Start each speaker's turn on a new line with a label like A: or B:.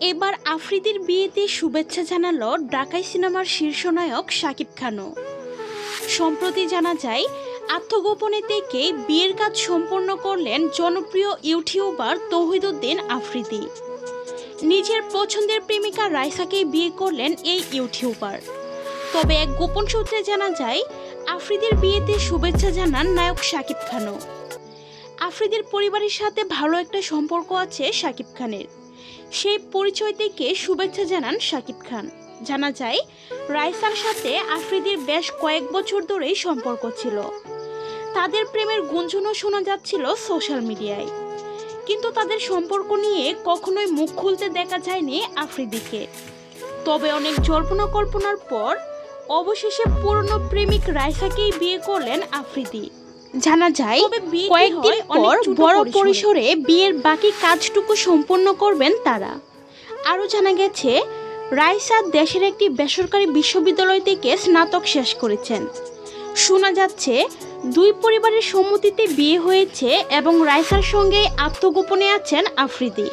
A: এবার আফ্রিদির বিয়েতে শুভেচ্ছা জানালো ঢাকাই সিনেমার শীর্ষনায়ক শাকিব খানও। সম্প্রতি জানা যায় আত্মগোপনে থেকে বিয়ের কাজ সম্পন্ন করলেন জনপ্রিয় ইউটিউবার তৌহিদুদ্দিন আফ্রিদি। নিজের পছন্দের প্রেমিকা রাইসাকেই বিয়ে করলেন এই ইউটিউবার। তবে এক গোপন সূত্রে জানা যায়, আফ্রিদির বিয়েতে শুভেচ্ছা জানান নায়ক শাকিব খানও। আফ্রিদির পরিবারের সাথে ভালো একটা সম্পর্ক আছে শাকিব খানের। সেই পরিচয় থেকে শুভেচ্ছা জানান শাকিব খান। জানা যায়, রাইসার সাথে আফ্রিদির বেশ কয়েক বছর ধরেই সম্পর্ক ছিল। তাদের প্রেমের গুঞ্জনও শোনা যাচ্ছিল সোশ্যাল মিডিয়ায়। কিন্তু তাদের সম্পর্ক নিয়ে কখনোই মুখ খুলতে দেখা যায়নি আফ্রিদিকে। তবে অনেক জল্পনা কল্পনার পর অবশেষে পুরনো প্রেমিক রাইসাকেই বিয়ে করলেন আফ্রিদি। জানা যায় কয়েকদিন পর বড় পরিসরে। বিয়ের বাকি কাজটুকু সম্পন্ন করবেন তারা। আরও জানা গেছে রাইসা দেশের একটি বেসরকারি বিশ্ববিদ্যালয় থেকে স্নাতক শেষ করেছেন। শোনা যাচ্ছে দুই পরিবারের সম্মতিতে বিয়ে হয়েছে এবং রাইসার সঙ্গে আত্মগোপনে আছেন আফ্রিদি।